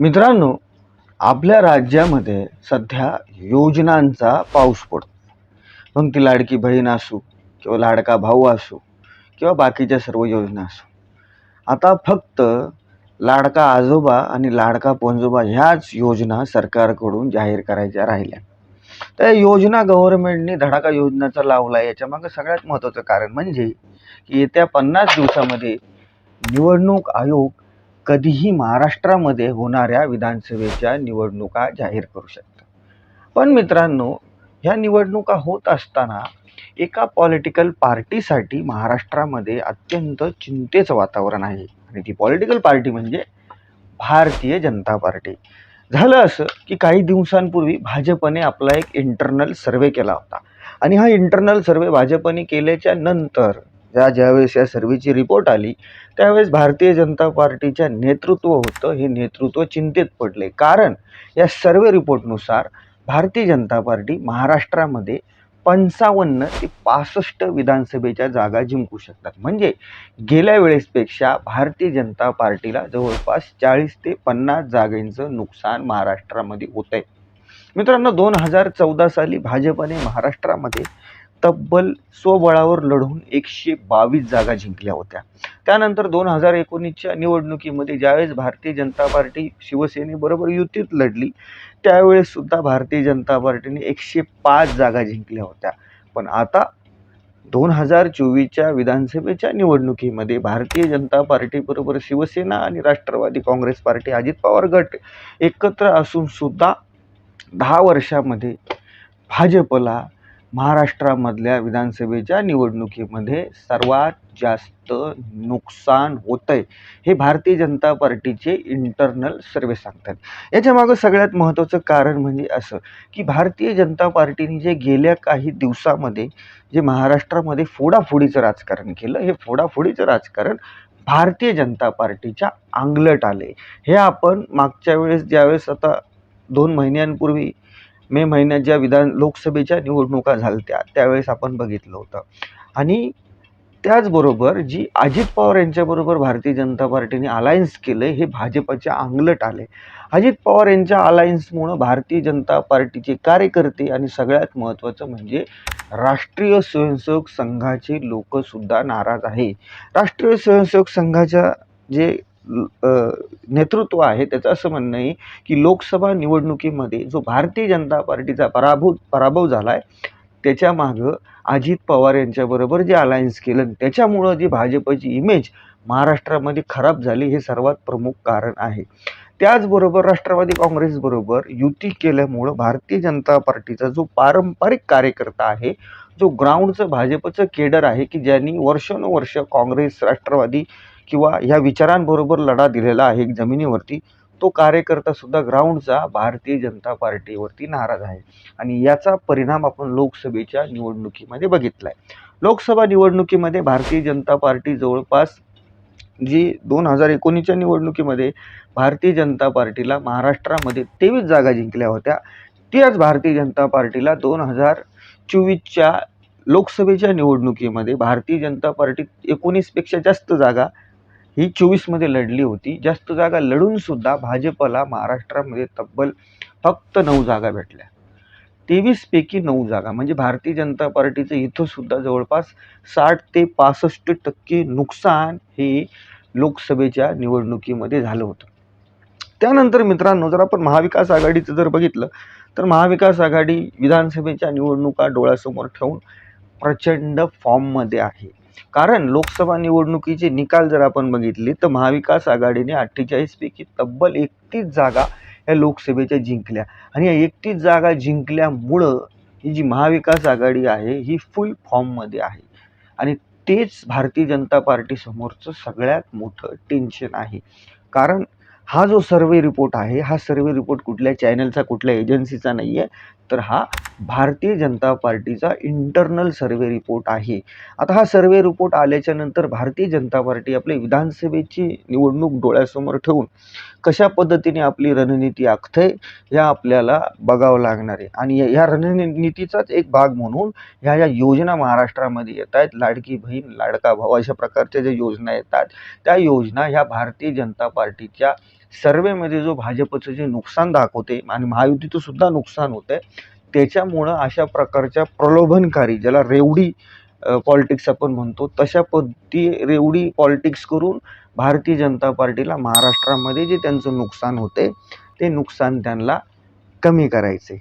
मित्रांनो आपल्या राज्यामध्ये सध्या योजनांचा पाऊस पडतो. मग ती लाडकी बहीण असू किंवा लाडका भाऊ असो किंवा बाकीच्या सर्व योजना असो. आता फक्त लाडका आजोबा आणि लाडका पणजोबा ह्याच योजना सरकारकडून जाहीर करायच्या राहिल्या. त्या योजना गव्हर्नमेंटने धडाका योजनाचा लावला याच्यामागं सगळ्यात महत्त्वाचं कारण म्हणजे की येत्या पन्नास दिवसामध्ये निवडणूक आयोग कधीही महाराष्ट्रामध्ये होणाऱ्या विधानसभेच्या निवडणुका जाहीर करू शकतं. पण मित्रांनो ह्या निवडणुका होत असताना एका पॉलिटिकल पार्टीसाठी महाराष्ट्रामध्ये अत्यंत चिंतेचं वातावरण आहे. आणि ती पॉलिटिकल पार्टी म्हणजे भारतीय जनता पार्टी. झालं असं की काही दिवसांपूर्वी भाजपने आपला एक इंटरनल सर्वे केला होता. आणि हा इंटरनल सर्वे भाजपने केल्याच्यानंतर ज्या ज्यावेळेस या सर्वेची रिपोर्ट आली त्यावेळेस भारतीय जनता पार्टीच्या नेतृत्व होतं हे नेतृत्व चिंतेत पडले. कारण या सर्वे रिपोर्टनुसार भारतीय जनता पार्टी महाराष्ट्रामध्ये पंचावन्न ते पासष्ट विधानसभेच्या जागा जिंकू शकतात. म्हणजे गेल्या वेळेसपेक्षा भारतीय जनता पार्टीला जवळपास चाळीस ते पन्नास जागांचं नुकसान महाराष्ट्रामध्ये होत आहे मित्रांनो दोन हजार चौदा साली भाजपने महाराष्ट्रामध्ये तब्बल स्वबळावर लढून एकशे बावीस जागा जिंकल्या होत्या. त्यानंतर दोन हजार एकोणीसच्या निवडणुकीमध्ये ज्यावेळेस भारतीय जनता पार्टी शिवसेनेबरोबर युतीत लढली त्यावेळेससुद्धा भारतीय जनता पार्टीने एकशे पाच जागा जिंकल्या होत्या. पण आता दोन हजार चोवीसच्या विधानसभेच्या निवडणुकीमध्ये भारतीय जनता पार्टीबरोबर शिवसेना आणि राष्ट्रवादी काँग्रेस पार्टी अजित पवार गट एकत्र असूनसुद्धा दहा वर्षामध्ये भाजपला महाराष्ट्रामधल्या विधानसभेच्या निवडणुकीमध्ये सर्वात जास्त नुकसान होतं आहे हे भारतीय जनता पार्टीचे इंटरनल सर्वे सांगतात. याच्यामागं सगळ्यात महत्त्वाचं कारण म्हणजे असं की भारतीय जनता पार्टीने जे गेल्या काही दिवसामध्ये जे महाराष्ट्रामध्ये फोडाफोडीचं राजकारण केलं हे फोडाफोडीचं राजकारण भारतीय जनता पार्टीच्या अंगलट आले हे आपण मागच्या वेळेस ज्यावेळेस आता दोन महिन्यांपूर्वी मे महिन्यात ज्या विधान लोकसभेच्या निवडणुका झाल्या त्यावेळेस आपण बघितलं होतं. आणि त्याचबरोबर जी अजित पवार यांच्याबरोबर भारतीय जनता पार्टीने अलायन्स केलं हे भाजपच्या अंगलट आले अजित पवार यांच्या अलायन्समुळं भारतीय जनता पार्टीचे कार्यकर्ते आणि सगळ्यात महत्त्वाचं म्हणजे राष्ट्रीय स्वयंसेवक संघाचे लोकसुद्धा नाराज आहे. राष्ट्रीय स्वयंसेवक संघाच्या जे नेतृत्व आहे त्याचं असं म्हणणं आहे की लोकसभा निवडणुकीमध्ये जो भारतीय जनता पार्टीचा पराभूत पराभव झाला आहे त्याच्यामागं अजित पवार यांच्याबरोबर जे अलायन्स केलं त्याच्यामुळं जी भाजपची इमेज महाराष्ट्रामध्ये खराब झाली हे सर्वात प्रमुख कारण आहे. त्याचबरोबर राष्ट्रवादी काँग्रेसबरोबर युती केल्यामुळं भारतीय जनता पार्टीचा जो पारंपरिक कार्यकर्ता आहे जो ग्राउंडचं भाजपचं केडर आहे की ज्यांनी वर्षानुवर्ष काँग्रेस राष्ट्रवादी किंवा ह्या विचारांबरोबर लढा दिलेला आहे जमिनीवरती तो कार्यकर्ता सुद्धा ग्राउंडचा भारतीय जनता पार्टीवरती नाराज आहे. आणि याचा परिणाम आपण लोकसभेच्या निवडणुकीमध्ये बघितला आहे लोकसभा निवडणुकीमध्ये भारतीय जनता पार्टी जवळपास जी दोन हजार एकोणीसच्या निवडणुकीमध्ये भारतीय जनता पार्टीला महाराष्ट्रामध्ये तेवीस जागा जिंकल्या होत्या त्याच भारतीय जनता पार्टीला दोन हजार चोवीसच्या लोकसभेच्या निवडणुकीमध्ये भारतीय जनता पार्टी एकोणीसपेक्षा जास्त जागा ही चोवीसमध्ये लढली होती. जास्त जागा लढूनसुद्धा भाजपला महाराष्ट्रामध्ये तब्बल फक्त नऊ जागा भेटल्या. तेवीसपैकी नऊ जागा म्हणजे भारतीय जनता पार्टीचं इथंसुद्धा जवळपास साठ ते पासष्ट टक्के नुकसान हे लोकसभेच्या निवडणुकीमध्ये झालं होतं. त्यानंतर मित्रांनो जर आपण महाविकास आघाडीचं जर बघितलं तर महाविकास आघाडी विधानसभेच्या निवडणुका डोळ्यासमोर ठेवून प्रचंड फॉर्ममध्ये आहे. कारण लोकसभा निवडणुकीचे निकाल जर आपण बघितले तर महाविकास आघाडीने अठ्ठेचाळीसपैकी तब्बल एकतीस जागा या लोकसभेच्या जिंकल्या. आणि या एकतीस जागा जिंकल्यामुळं ही जी महाविकास आघाडी आहे ही फुल फॉर्ममध्ये आहे. आणि तेच भारतीय जनता पार्टीसमोरचं सगळ्यात मोठं टेन्शन आहे. कारण हा जो सर्वे रिपोर्ट आहे हा सर्वे रिपोर्ट कुठल्या चॅनलचा कुठल्या एजन्सीचा नाही आहे तर हा भारतीय जनता पार्टीचा इंटरनल सर्वे रिपोर्ट आहे. आता हा सर्वे रिपोर्ट आल्याच्यानंतर भारतीय जनता पार्टी आपली विधानसभेची निवडणूक डोळ्यासमोर ठेवून कशा पद्धतीने आपली रणनीती आखते या आपल्याला बघावं लागणार आहे. आणि या- या रणनीतीचाच एक भाग म्हणून ह्या ज्या योजना महाराष्ट्रामध्ये येत आहेत. लाडकी बहीण लाडका भाऊ अशा प्रकारच्या ज्या योजना येतात त्या योजना ह्या भारतीय जनता पार्टीच्या सर्वेमध्ये जो भाजपचं जे नुकसान दाखवते आणि महायुतीचं सुद्धा नुकसान होतं आहे त्याच्यामुळं अशा प्रकारच्या प्रलोभनकारी ज्याला रेवडी पॉलिटिक्स आपण म्हणतो तशा पद्धती रेवडी पॉलिटिक्स करून भारतीय जनता पार्टीला महाराष्ट्रामध्ये जे त्यांचं नुकसान होते ते नुकसान त्यांना कमी करायचे